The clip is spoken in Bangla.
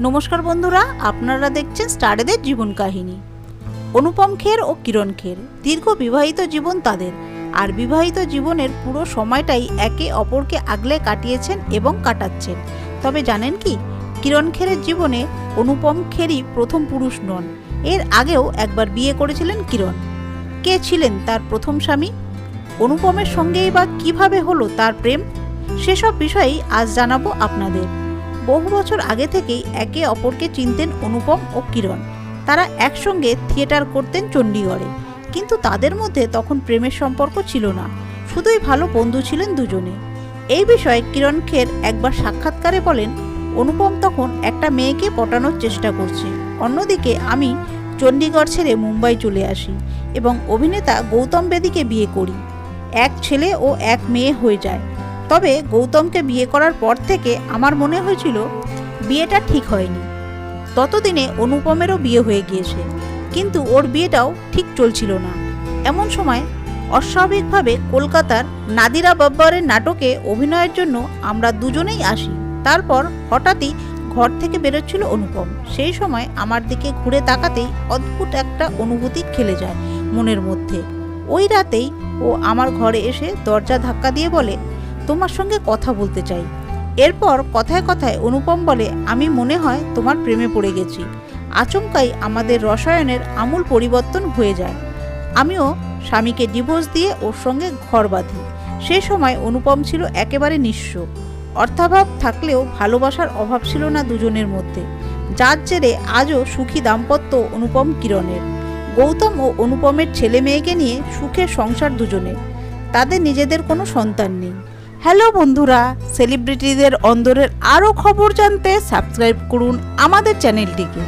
নমস্কার বন্ধুরা, আপনারা দেখছেন স্টারেদের জীবন কাহিনী। অনুপম খের ও কিরণ খের, দীর্ঘ বিবাহিত জীবন তাদের, আর বিবাহিত জীবনের পুরো সময়টাই একে অপরকে আগলে কাটিয়েছেন এবং কাটাচ্ছেন। তবে জানেন কি, কিরণ খেরের জীবনে অনুপম খেরই প্রথম পুরুষ নন, এর আগেও একবার বিয়ে করেছিলেন কিরণ। কে ছিলেন তার প্রথম স্বামী? অনুপমের সঙ্গেই বা কীভাবে হলো তার প্রেম? সেসব বিষয়েই আজ জানাব আপনাদের। বহু বছর আগে থেকেই একে অপরকে চিনতেন অনুপম ও কিরণ। তারা একসঙ্গে থিয়েটার করতেন চণ্ডীগড়ে। কিন্তু তাদের মধ্যে তখন প্রেমের সম্পর্ক ছিল না। শুধুই ভালো বন্ধু ছিলেন দুজনে। এই বিষয়ে কিরণ খের একবার সাক্ষাৎকারে বলেন, অনুপম তখন একটা মেয়েকে পটানোর চেষ্টা করছে। অন্যদিকে আমি চণ্ডীগড় ছেড়ে মুম্বাই চলে আসি এবং অভিনেতা গৌতম বেদীকে বিয়ে করি। এক ছেলে ও এক মেয়ে হয়ে যায়। তবে গৌতমকে বিয়ে করার পর থেকে আমার মনে হয়েছিল বিয়েটা ঠিক হয়নি। ততদিনে অনুপমেরও বিয়ে হয়ে গিয়েছে, কিন্তু ওর বিয়েটাও ঠিক চলছিল না। এমন সময় অস্বাভাবিকভাবে কলকাতার নাদিরা বাব্বারের নাটকে অভিনয়ের জন্য আমরা দুজনেই আসি। তারপর হঠাৎই ঘর থেকে বেরোচ্ছিল অনুপম। সেই সময় আমার দিকে ঘুরে তাকাতেই অদ্ভুত একটা অনুভূতি খেলে যায় মনের মধ্যে। ওই রাতেই ও আমার ঘরে এসে দরজা ধাক্কা দিয়ে বলে তোমার সঙ্গে কথা বলতে চাই। এরপর কথায় কথায় অনুপম বলে, আমি মনে হয় তোমার প্রেমে পড়ে গেছি। আচমকাই আমাদের রসায়নের আমূল পরিবর্তন হয়ে যায়। আমিও স্বামীকে ডিভোর্স দিয়ে ওর সঙ্গে ঘর বাঁধি। সেই সময় অনুপম ছিল একেবারে নিঃস্ব। অর্থাভাব থাকলেও ভালোবাসার অভাব ছিল না দুজনের মধ্যে। যার জেরে আজও সুখী দাম্পত্য অনুপম কিরণের। গৌতম ও অনুপমের ছেলে মেয়েকে নিয়ে সুখের সংসার দুজনের। তাদের নিজেদের কোনো সন্তান নেই। হ্যালো বন্ধুরা সেলিব্রিটিদের অন্দরের আরও খবর জানতে সাবস্ক্রাইব করুন আমাদের চ্যানেলটিকে